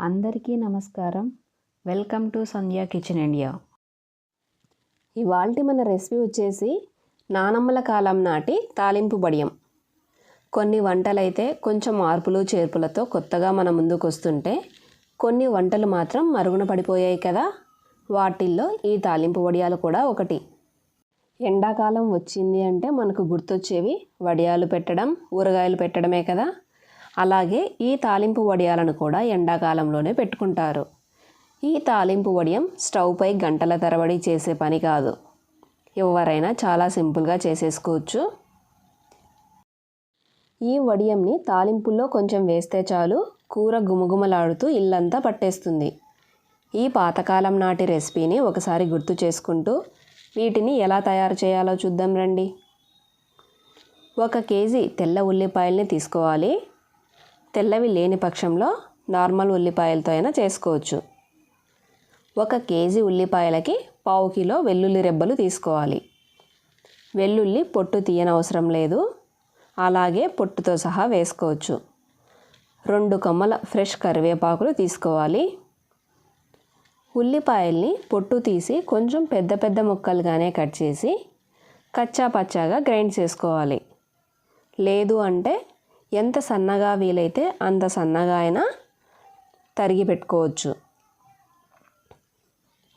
అందరికీ నమస్కారం. Welcome to Sandhya kitchen India. ఇవాల్టి మన రెసిపీ వచ్చేసి నానమ్మల కాలం నాటి తాలింపు బడియం కొన్ని వంటలైతే కొంచెం మార్పులు చేర్పులతో కొత్తగా మన ముందుకు వస్తుంటే కొన్ని వంటలు మాత్రం మరుగున పడిపోయాయి కదా. వాటిల్లో ఈ తాలింపు వడియాలు కూడా ఒకటి. ఎండాకాలం వచ్చింది అంటే మనకు గుర్తొచ్చేవి వడియాలు పెట్టడం ఊరగాయలు పెట్టడమే కదా. అలాగే ఈ తాలింపు వడియాలను కూడా ఎండాకాలంలోనే పెట్టుకుంటారు. ఈ తాలింపు వడియం స్టవ్ పై గంటల తరబడి చేసే పని కాదు. ఎవరైనా చాలా సింపుల్గా చేసేసుకోవచ్చు. ఈ వడియంని తాలింపుల్లో కొంచెం వేస్తే చాలు కూర గుమగుమలాడుతూ ఇల్లంతా పట్టేస్తుంది. ఈ పాతకాలం నాటి రెసిపీని ఒకసారి గుర్తు చేసుకుంటూ వీటిని ఎలా తయారు చేయాలో చూద్దాం రండి. ఒక కేజీ తెల్ల ఉల్లిపాయల్ని తీసుకోవాలి. తెల్లవి లేని పక్షంలో నార్మల్ ఉల్లిపాయలతో అయినా చేసుకోవచ్చు. ఒక కేజీ ఉల్లిపాయలకి పావు కిలో వెల్లుల్లి రెబ్బలు తీసుకోవాలి. వెల్లుల్లి పొట్టు తీయనవసరం లేదు. అలాగే పొట్టుతో సహా వేసుకోవచ్చు. రెండు కొమ్మల ఫ్రెష్ కరివేపాకులు తీసుకోవాలి. ఉల్లిపాయల్ని పొట్టు తీసి కొంచెం పెద్ద పెద్ద ముక్కలుగానే కట్ చేసి కచ్చా పచ్చాగా గ్రైండ్ చేసుకోవాలి. లేదు అంటే ఎంత సన్నగా వీలైతే అంత సన్నగా అయినా తరిగి పెట్టుకోవచ్చు.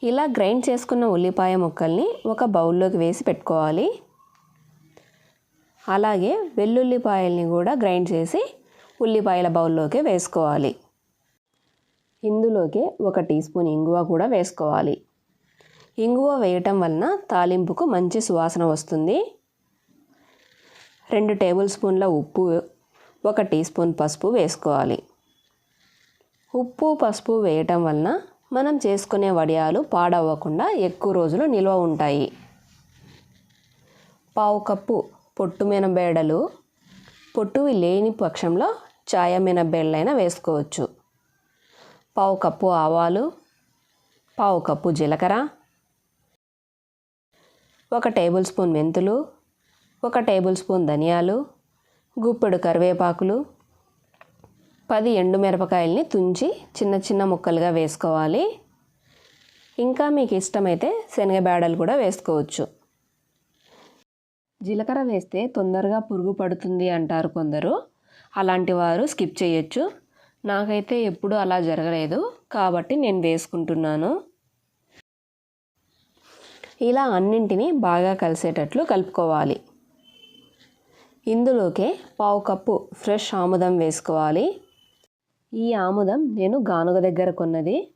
ఇలా గ్రైండ్ చేసుకున్న ఉల్లిపాయ ముక్కల్ని ఒక బౌల్లోకి వేసి పెట్టుకోవాలి. అలాగే వెల్లుల్లిపాయల్ని కూడా గ్రైండ్ చేసి ఉల్లిపాయల బౌల్లోకి వేసుకోవాలి. ఇందులోకి ఒక టీ స్పూన్ ఇంగువ కూడా వేసుకోవాలి. ఇంగువ వేయటం వలన తాలింపుకు మంచి సువాసన వస్తుంది. రెండు టేబుల్ స్పూన్ల ఉప్పు ఒక టీ స్పూన్ పసుపు వేసుకోవాలి. ఉప్పు పసుపు వేయటం వలన మనం చేసుకునే వడియాలు పాడవ్వకుండా ఎక్కువ రోజులు నిల్వ ఉంటాయి. పావు కప్పు పొట్టు మినబేడలు పొట్టువి లేని పక్షంలో చాయ మినబేళ్ళైనా వేసుకోవచ్చు. పావు కప్పు ఆవాలు పావు కప్పు జీలకర్ర ఒక టేబుల్ స్పూన్ మెంతులు ఒక టేబుల్ స్పూన్ ధనియాలు గుప్పెడు కరివేపాకులు పది ఎండుమిరపకాయల్ని తుంచి చిన్న చిన్న ముక్కలుగా వేసుకోవాలి. ఇంకా మీకు ఇష్టమైతే శనగబేడలు కూడా వేసుకోవచ్చు. జీలకర్ర వేస్తే తొందరగా పురుగు పడుతుంది అంటారు కొందరు. అలాంటి వారు స్కిప్ చేయొచ్చు. నాకైతే ఎప్పుడూ అలా జరగలేదు. కాబట్టి నేను వేసుకుంటున్నాను. ఇలా అన్నింటినీ బాగా కలిసేటట్లు కలుపుకోవాలి. ఇందులోకే పావు కప్పు ఫ్రెష్ ఆముదం వేసుకోవాలి. ఈ ఆముదం నేను గానుగ దగ్గర కొన్నది.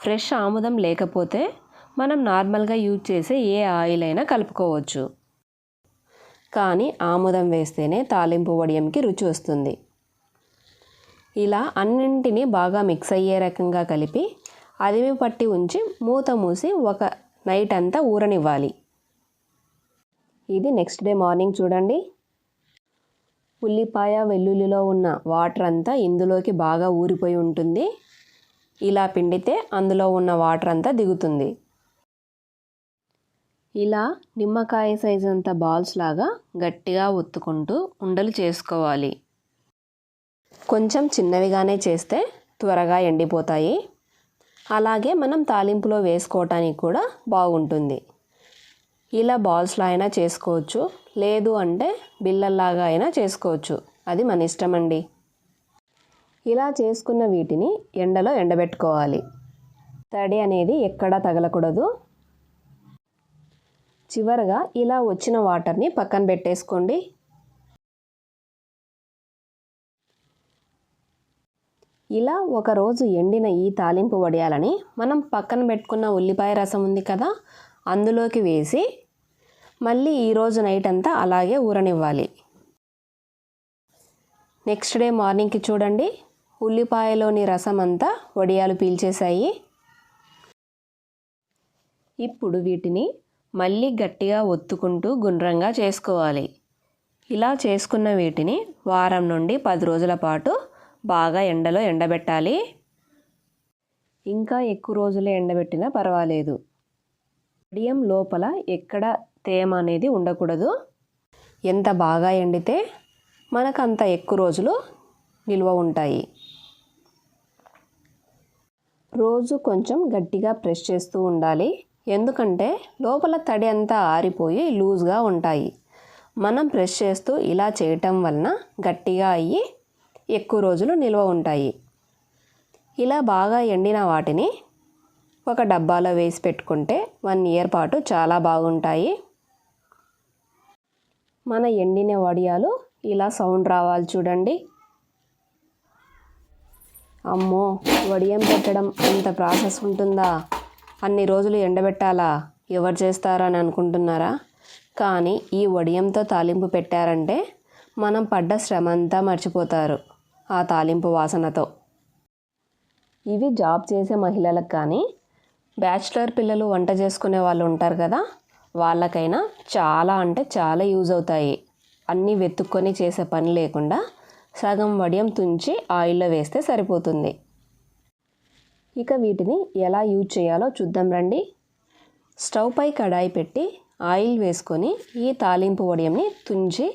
ఫ్రెష్ ఆముదం లేకపోతే మనం నార్మల్గా యూజ్ చేసే ఏ ఆయిల్ అయినా కలుపుకోవచ్చు. కానీ ఆముదం వేస్తేనే తాలింపు వడియంకి రుచి వస్తుంది. ఇలా అన్నింటినీ బాగా మిక్స్ అయ్యే రకంగా కలిపి అదిమి పట్టి ఉంచి మూత మూసి ఒక నైట్ అంతా ఊరనివ్వాలి. ఇది నెక్స్ట్ డే మార్నింగ్ చూడండి. ఉల్లిపాయ వెల్లుల్లిలో ఉన్న వాటర్ అంతా ఇందులోకి బాగా ఊరిపోయి ఉంటుంది. ఇలా పిండితే అందులో ఉన్న వాటర్ అంతా దిగుతుంది. ఇలా నిమ్మకాయ సైజు అంత బాల్స్ లాగా గట్టిగా ఒత్తుకుంటూ ఉండలు చేసుకోవాలి. కొంచెం చిన్నవిగానే చేస్తే త్వరగా ఎండిపోతాయి. అలాగే మనం తాలింపులో వేసుకోవటానికి కూడా బాగుంటుంది. ఇలా బాల్స్లో అయినా చేసుకోవచ్చు. లేదు అంటే బిల్లల్లాగా అయినా చేసుకోవచ్చు. అది మన ఇష్టం అండి ఇలా చేసుకున్న వీటిని ఎండలో ఎండబెట్టుకోవాలి. తడి అనేది ఎక్కడా తగలకూడదు. చివరగా ఇలా వచ్చిన వాటర్ని పక్కన పెట్టేసుకోండి. ఇలా ఒకరోజు ఎండిన ఈ తాలింపు వడియాలని మనం పక్కన పెట్టుకున్న ఉల్లిపాయ రసం ఉంది కదా అందులోకి వేసి మళ్ళీ ఈరోజు నైట్ అంతా అలాగే ఊరనివ్వాలి. నెక్స్ట్ డే మార్నింగ్కి చూడండి ఉల్లిపాయలోని రసం అంతా వడియాలు పీల్చేశాయి. ఇప్పుడు వీటిని మళ్ళీ గట్టిగా ఒత్తుకుంటూ గుండ్రంగా చేసుకోవాలి. ఇలా చేసుకున్న వీటిని వారం నుండి పది రోజుల పాటు బాగా ఎండలో ఎండబెట్టాలి. ఇంకా ఎక్కువ రోజులు ఎండబెట్టినా పర్వాలేదు. వడియం లోపల ఎక్కడ తేమ అనేది ఉండకూడదు. ఎంత బాగా ఎండితే మనకు అంత ఎక్కువ రోజులు నిల్వ ఉంటాయి. రోజు కొంచెం గట్టిగా ప్రెస్ చేస్తూ ఉండాలి. ఎందుకంటే లోపల తడి అంతా ఆరిపోయి లూజ్గా ఉంటాయి. మనం ప్రెస్ చేస్తూ ఇలా చేయటం వలన గట్టిగా అయ్యి ఎక్కువ రోజులు నిల్వ ఉంటాయి. ఇలా బాగా ఎండిన వాటిని ఒక డబ్బాలో వేసి పెట్టుకుంటే వన్ ఇయర్ పాటు చాలా బాగుంటాయి. మన ఎండిన వడియాలు ఇలా సౌండ్ రావాలి చూడండి. అమ్మో వడియం పెట్టడం అంత ప్రాసెస్ ఉంటుందా? అన్ని రోజులు ఎండబెట్టాలా? ఎవరు చేస్తారని అనుకుంటున్నారా? కానీ ఈ వడియంతో తాలింపు పెట్టారంటే మనం పడ్డ శ్రమ అంతా మర్చిపోతారు ఆ తాలింపు వాసనతో. ఇవి జాబ్ చేసే మహిళలకు కానీ బ్యాచిలర్ పిల్లలు వంట చేసుకునే వాళ్ళు ఉంటారు కదా వాళ్ళకైనా చాలా అంటే చాలా యూజ్ అవుతాయి. అన్నీ వెతుక్కొని చేసే పని లేకుండా సగం వడియం తుంచి ఆయిల్లో వేస్తే సరిపోతుంది. ఇక వీటిని ఎలా యూజ్ చేయాలో చూద్దాం రండి. స్టవ్ పై కడాయి పెట్టి ఆయిల్ వేసుకొని ఈ తాలింపు వడియంని తుంచి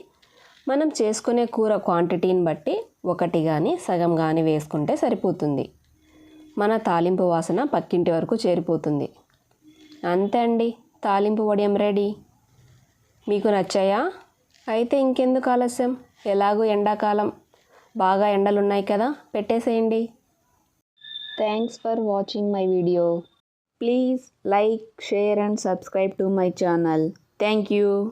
మనం చేసుకునే కూర క్వాంటిటీని బట్టి ఒకటి కానీ సగం కానీ వేసుకుంటే సరిపోతుంది. మన తాలింపు వాసన పక్కింటి వరకు చేరిపోతుంది. అంతే అండి. తాలింపు వడి రెడీ మీకు నచ్చాయా? అయితే ఇంకెందుకు ఆలస్యం? ఎలాగో ఎండాకాలం. బాగా ఎండలు ఉన్నాయి కదా పెట్టేసేయండి. Thanks for watching my video please like share and subscribe to my channel thank you